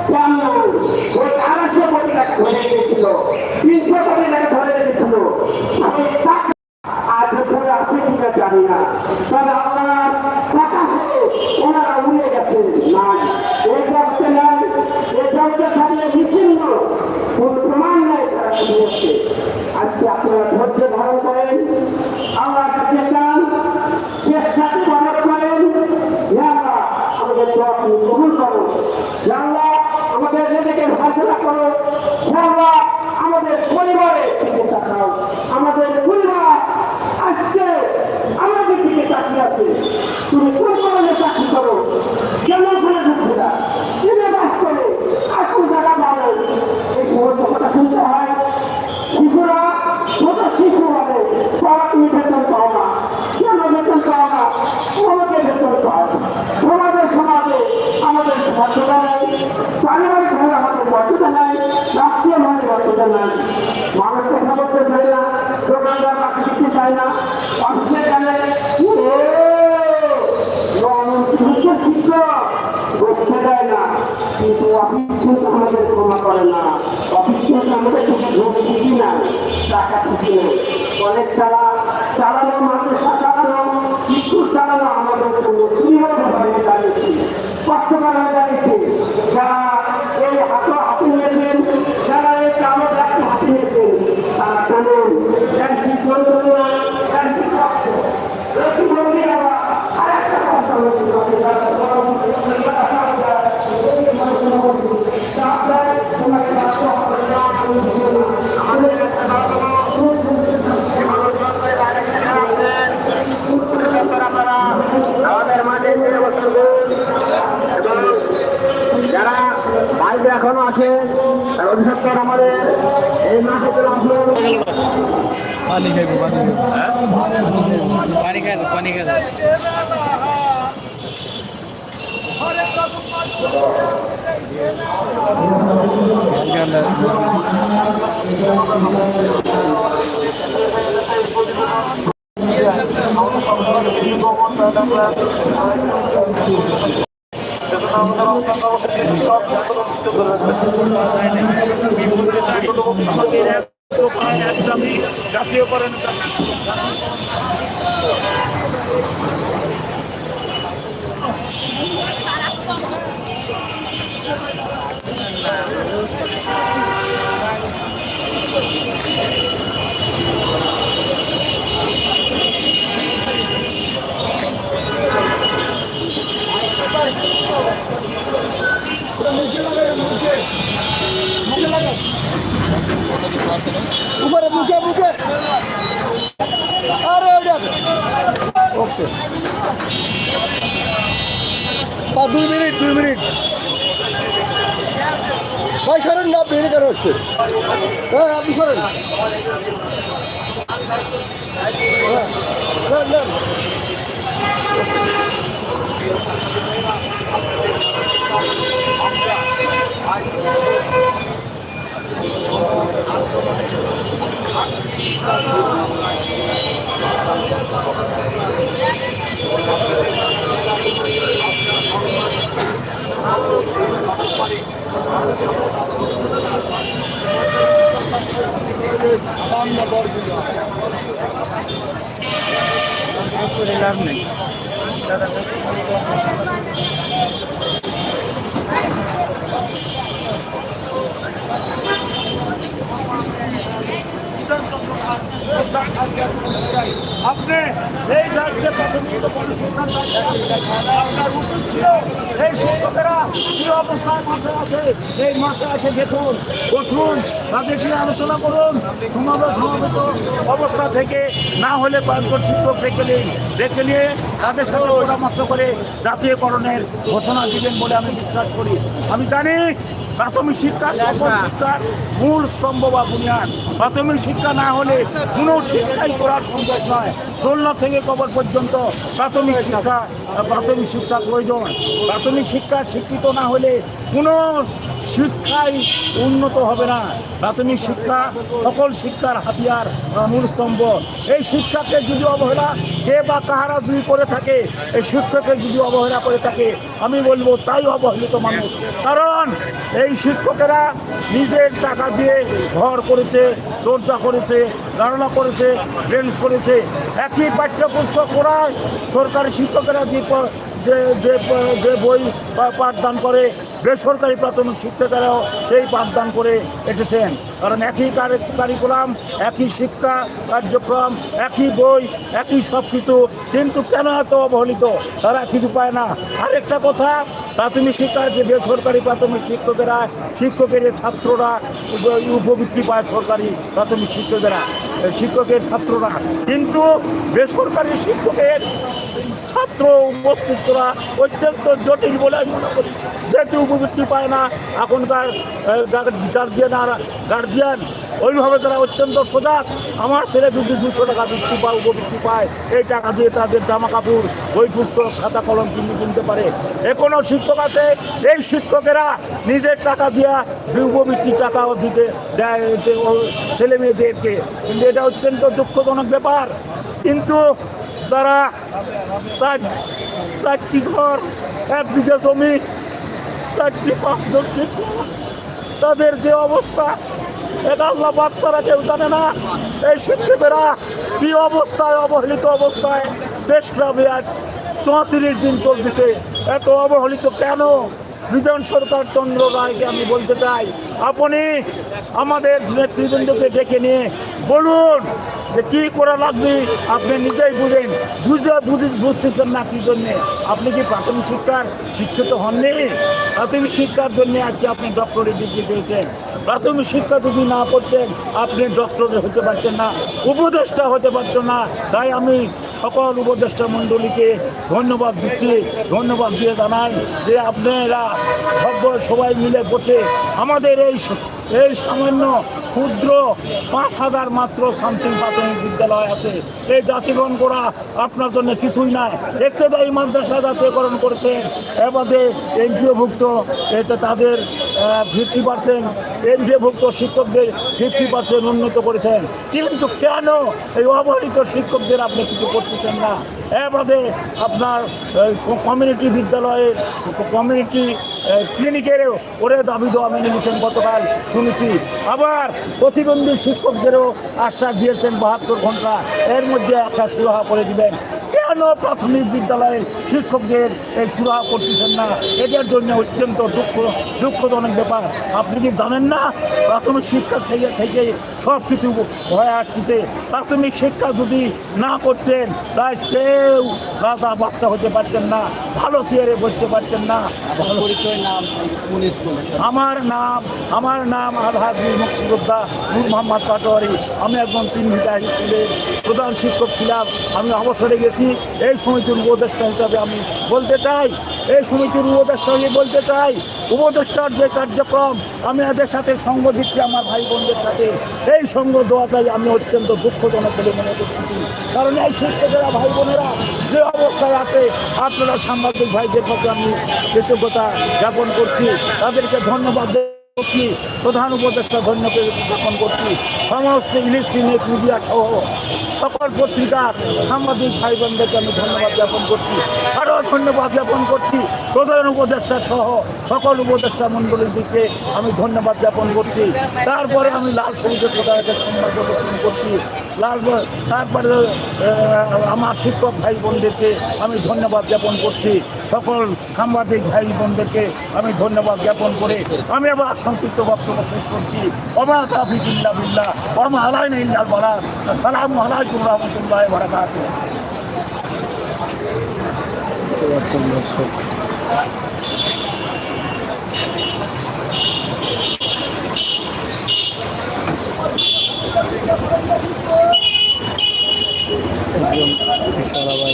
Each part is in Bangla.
ওই আড়াইশো কোটি টাকা রেখেছিল তিনশো কোটি টাকা ধরে রেখেছিল সেই টাকা আজ ধরে আছে কিনা জানি না তবে আপনার প্রকাশে ওনারা উড়ে গেছেন নাই এই জগতে নাই এই জগতে থাকলে বিচ্ছিন্ন কোন প্রমাণ নাই তারা নিয়েছে আজকে আপনারা ধৈর্য ধারণ করেন আল্লাহর কাছে চান চেষ্টাকে বরফ করেন হে আল্লাহ আমাদের দোয়া তুমি কবুল করো হে আল্লাহ আমাদের নিজেকে ফাঁসলা করো হে আল্লাহ আমাদের পরিবারে দিকে তাকাও আমাদের পরিবার আজকে আমাদের দিকে তাকিয়ে আছে তুমি কোন কারণে চাকরি করো কেন করে ঢুকছে না চিনে বাস করে আর কোন জায়গা পাবে এই সমস্ত কথা শুনতে হয় শিশুরা ছোট শিশু হবে তারা তুমি বেতন পাও না কেন বেতন পাও না পাও সমাজে আমাদের বদ্ধতা নেই পারিবারিক ভাবে আমাদের বদ্ধতা নেই, রাষ্ট্রীয় ভাবে বদ্ধতা নেই। মানুষ কথা বলতে চায় না, দোকানদার বাকি দিতে চায় না অফিসে গেলে শিক্ষক, বসতে না, কিন্তু অফিস আমাদের ক্ষমা করে না। অফিস আমাদের কিছু না টাকা ঠিকই অনেক চালা, চালানো, মাদ্রাসা চালানো স্কুল চালানো আমাদের জন্য কীভাবে হয়ে দাঁড়িয়েছে কষ্টকর হয়ে দাঁড়িয়েছে যারা এই হাতে হাতে নিয়েছেন যারা এই কামড় রাখতে হাতে নিয়েছেন তারা জানেন একটি যন্ত্রণা একটি কষ্ট একটি মন্দির আবার আরেকটা কষ্ট আমাদের একটা আমাদের মাঝে ছেলে বস্তুগুলো এবং যারা বাইরে এখনও আছে তার অভিষেক আমাদের এই মাঠে চলে পানি খাইবো পানি খাইবো। পানি খাইবো পানি খাইবো। জাতীয়করণ উপরে বুকে বুকে আরে ওটা ওকে বা দুই মিনিট দুই মিনিট ভাই সরেন না বেরিয়ে কেন হচ্ছে হ্যাঁ আপনি সরেন হ্যাঁ, নেন, নেন। লাভ নেই আপনি আপনার ছিল আছে। এই আছে দেখুন আলোচনা করুন, সমাবেশ সমাবেত অবস্থা থেকে না হলে কয়েকজন শিক্ষক রেখে নিন। রেখে নিয়ে তাদের সাথে পরামর্শ করে জাতীয়করণের ঘোষণা দিবেন বলে আমি বিশ্বাস করি। আমি জানি প্রাথমিক শিক্ষা, সকল শিক্ষার মূল স্তম্ভ বা বুনিয়াদ। প্রাথমিক শিক্ষা না হলে কোনো শিক্ষাই করা সম্ভব নয়। দোলনা থেকে কবর পর্যন্ত প্রাথমিক শিক্ষা প্রাথমিক শিক্ষা প্রয়োজন। প্রাথমিক শিক্ষা শিক্ষিত না হলে কোনো শিক্ষাই উন্নত হবে না। প্রাথমিক শিক্ষা, সকল শিক্ষার হাতিয়ার মূল স্তম্ভ। এই শিক্ষাকে যদি অবহেলা, কে বা কাহারা যদি করে থাকে, এই শিক্ষাকে যদি অবহেলা করে থাকে, আমি বলব তাই অবহেলিত মানুষ। কারণ এই শিক্ষকেরা নিজের টাকা দিয়ে ঘর করেছে, দরজা করেছে ধারণা করেছে, বেঞ্চ করেছে। একই পাঠ্যপুস্তক পড়ায় সরকারি শিক্ষকেরা যে যে যে যে বই পাঠদান করে, বেসরকারি প্রাথমিক শিক্ষকেরাও সেই পাঠদান করে এসেছেন। কারণ একই কারি- কারিকুলাম, একই শিক্ষা কার্যক্রম, একই বই, একই সব কিছু কিন্তু কেন এত অবহেলিত? তারা কিছু পায় না। আরেকটা কথা, প্রাথমিক শিক্ষা যে বেসরকারি প্রাথমিক শিক্ষকেরা, শিক্ষকের ছাত্ররা উপবৃত্তি পায় সরকারি প্রাথমিক শিক্ষকেরা শিক্ষকের ছাত্ররা। কিন্তু বেসরকারি শিক্ষকের উপস্থিত করা অত্যন্ত জটিল বলে আমি মনে করি। যেহেতু উপবৃত্তি পায় না, এখনকার গার্জিয়ান আর গার্জিয়ান ওইভাবে তারা অত্যন্ত সজাগ, আমার ছেলে যদি দুশো টাকা বৃত্তি পায়, উপবৃত্তি পায়, এই টাকা দিয়ে তাদের জামা কাপড় বই, পুস্তক, খাতা, কলম কিনে কিনতে পারে। এখনও শিক্ষক আছে, এই শিক্ষকেরা নিজের টাকা দিয়া উপবৃত্তি টাকাও দিতে দেয় ছেলে মেয়েদেরকে। কিন্তু এটা অত্যন্ত দুঃখজনক ব্যাপার। কিন্তু যারা চার চারটি ঘর, এক বিঘা জমি চারটি পাঁচজন শিক্ষক, তাদের যে অবস্থা এটা আল্লাহ পাক কেউ জানে না। এই শিক্ষকেরা কি অবস্থায়, অবহেলিত অবস্থায়? দেশগ্রামে আজ চৌত্রিশ দিন চলতেছে। এত অবহেলিত কেন? বিধান সরকার চন্দ্র রায়কে আমি বলতে চাই, আপনি আমাদের নেতৃবৃন্দকে ডেকে নিয়ে বলুন যে কী করা লাগবে আপনি নিজেই বুঝেন। বুঝে বুঝে বুঝতেছেন না কি জন্যে? আপনি কি প্রাথমিক শিক্ষার শিক্ষিত হননি? প্রাথমিক শিক্ষার জন্য আজকে আপনি ডক্টরের ডিগ্রি পেয়েছেন। প্রাথমিক শিক্ষা যদি না করতেন, আপনি ডক্টর হতে পারতেন না, উপদেষ্টা হতে পারতেন না। তাই আমি সকল উপদেষ্টা মণ্ডলীকে ধন্যবাদ দিচ্ছি। ধন্যবাদ দিয়ে জানাই যে আপনারা সবাই মিলে বসে আমাদের এই এই সামান্য ক্ষুদ্র পাঁচ হাজার মাত্র শান্তি প্রাথমিক বিদ্যালয় আছে। এই জাতিগণ করা আপনার জন্য কিছুই নাই। একতেদায়ী মাদ্রাসা জাতীয়করণ করেছেন এবারে এমপিওভুক্ত, এতে তাদের ফিফটি পার্সেন্ট এমপিওভুক্ত শিক্ষকদের ফিফটি পার্সেন্ট উন্নত করেছেন। কিন্তু কেন এই অবহেলিত শিক্ষকদের আপনি কিছু করতেছেন না? এবারে আপনার কমিউনিটি বিদ্যালয়ের কমিউনিটি ক্লিনিকেরও ওরে দাবি দেওয়া মেনে নিয়েছেন গতকাল। শুনেছি আবার প্রতিবন্ধী শিক্ষকদেরও আশ্বাস দিয়েছেন বাহাত্তর ঘণ্টা। এর মধ্যে একটা সুরাহা করে দিবেন। কেন প্রাথমিক বিদ্যালয়ের শিক্ষকদের এই সুরাহা করতেছেন না? এটার জন্য অত্যন্ত দুঃখ দুঃখজনক ব্যাপার। আপনি কি জানেন না? প্রাথমিক শিক্ষা থেকে থেকে সব কিছু হয়ে আসতেছে। প্রাথমিক শিক্ষা যদি না করতেন তাই কেউ রাজা বাচ্চা হতে পারতেন না ভালো চেয়ারে বসতে পারতেন না। ভালো পরিচয় নাম আমার নাম আমার নাম আলহাজ মুক্তিযোদ্ধা নূর মোহাম্মদ পাটোয়ারি। আমি একজন তিন ভিটা ছিলেন। প্রধান শিক্ষক ছিলাম, আমি অবসরে গেছি। এই সমিতির উপদেষ্টা হিসাবে আমি বলতে চাই, এই সমিতির উপদেষ্টা হয়ে বলতে চাই, উপদেষ্টার যে কার্যক্রম, আমি এদের সাথে সঙ্গ দিচ্ছি আমার ভাই বোনদের সাথে। এই সঙ্গ দেওয়াটাই আমি অত্যন্ত দুঃখজনক বলে মনে করতেছি কারণ এই শিক্ষকেরা, ভাই বোনেরা যে অবস্থায় আছে, আপনারা সাংবাদিক ভাইদের প্রতি আমি কৃতজ্ঞতা জ্ঞাপন করছি। তাদেরকে ধন্যবাদ করছি প্রধান উপদেষ্টা ধন্যকে উদ্যাপন করছি। সমস্ত ইলেকট্রনিক মিডিয়া সহ সকল পত্রিকার সাংবাদিক ভাই বোনদেরকে আমি ধন্যবাদ জ্ঞাপন করছি। আরও ধন্যবাদ জ্ঞাপন করছি। প্রধান উপদেষ্টা সহ সকল উপদেষ্টা মণ্ডলীর দিকে আমি ধন্যবাদ জ্ঞাপন করছি। তারপরে আমি লাল সবুজের পতাকাকে সম্মান প্রদর্শন করছি। লাল তারপরে আমার শিক্ষক ভাই বোনদেরকে আমি ধন্যবাদ জ্ঞাপন করছি। সকল সাংবাদিক ভাই বোনদেরকে আমি ধন্যবাদ জ্ঞাপন করে আমি আবার সংক্ষিপ্ত বক্তব্য শেষ করছি। অমা তাফিকুল্লাহ বিল্লাহ, অমা আলাইন ইল্লাল বালাদ আসসালামু আলাইকুম রহমতুল্লাহ বারাকাত একজন রিক্সাওয়ালা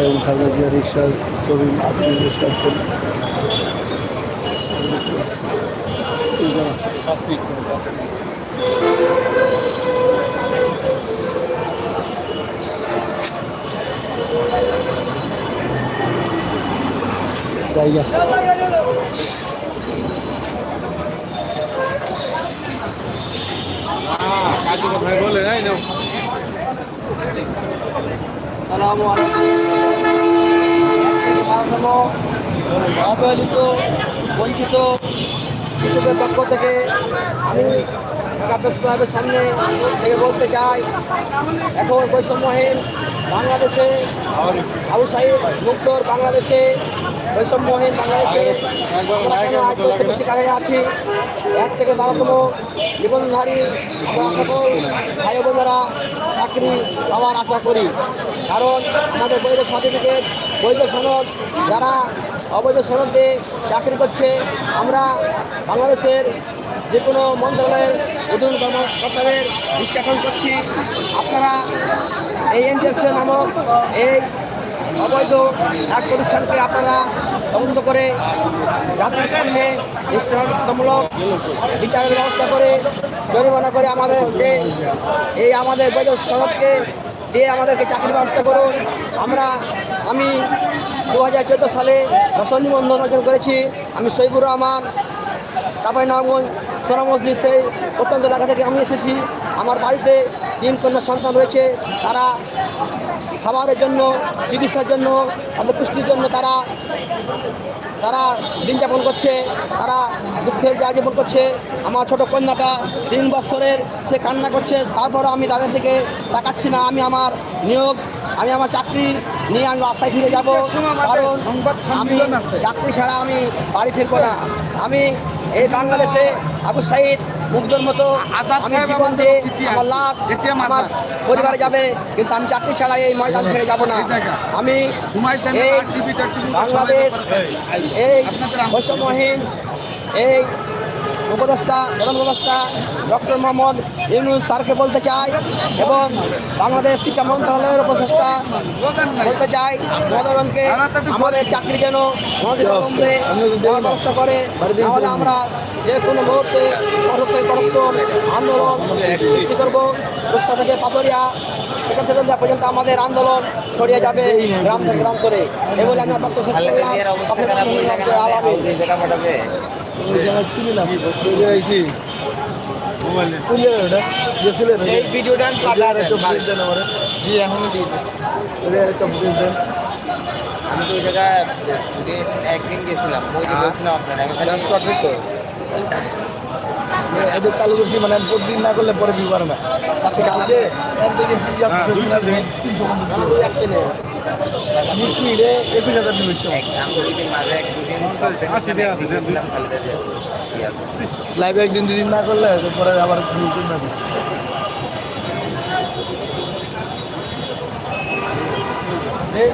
এবং খালেদা জিয়া রিক্সার ছবি আপনি আছেন পাঁচ মিনিট পাঁচ মিনিট। জায়গা বলে নাই না সালামু আলাইকুম। অবহেলিত বঞ্চিত রাজনীতিকের পক্ষ থেকে আমি ঢাকা প্রেস ক্লাবের সামনে থেকে বলতে চাই, এখন বৈষম্যহীন বাংলাদেশে আবু সাহেব মুক্তর বাংলাদেশে বৈষম্যহীন বাংলাদেশে কেন আজ শিকারে আছি। এক থেকে বারোতম নিবন্ধনধারী আমরা সকল ভাই বোনেরা চাকরি পাওয়ার আশা করি। কারণ আমাদের বৈধ সার্টিফিকেট, বৈধ সনদ, যারা অবৈধ সনদে চাকরি করছে, আমরা বাংলাদেশের যে কোনো মন্ত্রণালয়ের উদ্যোগ কর্মকর্তাদের বিশ্বাসন করছি। আপনারা এই এনটিএসএ নামক এই অবৈধ এক প্রতিষ্ঠানকে আপনারা তদন্ত করে জাতির সামনে দৃষ্টান্তমূলক বিচারের ব্যবস্থা করে জরিমানা করে আমাদেরকে এই আমাদের বৈধ সনদকে দিয়ে আমাদেরকে চাকরির ব্যবস্থা করুন। আমরা, আমি দু হাজার চোদ্দ সালে দশম নিবন্ধন অর্জন করেছি। আমি সৈবুর রহমান চাপাই নগঞ্জ সোনা মসজিদ সেই অত্যন্ত এলাকা থেকে আমি এসেছি। আমার বাড়িতে তিন কন্যা সন্তান রয়েছে তারা খাবারের জন্য চিকিৎসার জন্য তাদের পুষ্টির জন্য তারা তারা দিন যাপন করছে তারা দুঃখের যা জীবন করছে। আমার ছোট কন্যাটা তিন বছরের সে কান্না করছে তারপরও আমি তাদের থেকে তাকাচ্ছি না আমি আমার নিয়োগ আমি আমার চাকরি নিয়ে আমি বাসায় ফিরে যাব কারণ আমি চাকরি ছাড়া আমি বাড়ি ফিরবো না। আমি এই বাংলাদেশে আবু সাইদ মুগ্ধর মতো আমি জীবন দিয়ে আমার লাশ আমার পরিবারে যাবে কিন্তু আমি চাকরি ছাড়া এই ময়দান ছেড়ে যাব না। আমি এই বাংলাদেশ এই বৈষম্যহীন এই উপদেষ্টা প্রধান উপদেষ্টা ডক্টর মোহাম্মদ ইউনুস স্যারকে বলতে চাই এবং বাংলাদেশ শিক্ষা মন্ত্রণালয়ের উপদেষ্টা বলতে চাই মহাদরণকে আমাদের চাকরি যেন আমাদের ব্যবস্থা করে তাহলে আমরা যে কোনো মুহূর্তে থেকে কঠোর আন্দোলন সৃষ্টি করব। রূপসা থেকে পাথরিয়া এখান থেকে পর্যন্ত আমাদের আন্দোলন ছড়িয়ে যাবে গ্রাম থেকে গ্রাম করে। এ বলে আমি আপনার শেষ করলাম। এই ভিডিওটা আমি পাঠার একটা ফুটেজ দেন আমার জি এখনই দিয়ে দিই। একটা ফুটেজ দেন। আমি তো ওই জায়গায় একদিন গেছিলাম। ওই যে বলছিলাম আপনারা এটা চালু করছি মানে প্রতিদিন না করলে পরে দিতে পারে না কালকে তিনশো বিশ মিনিটে একুশ হাজার দিন লাইভে একদিন দুদিন না করলে পরে আবার না এই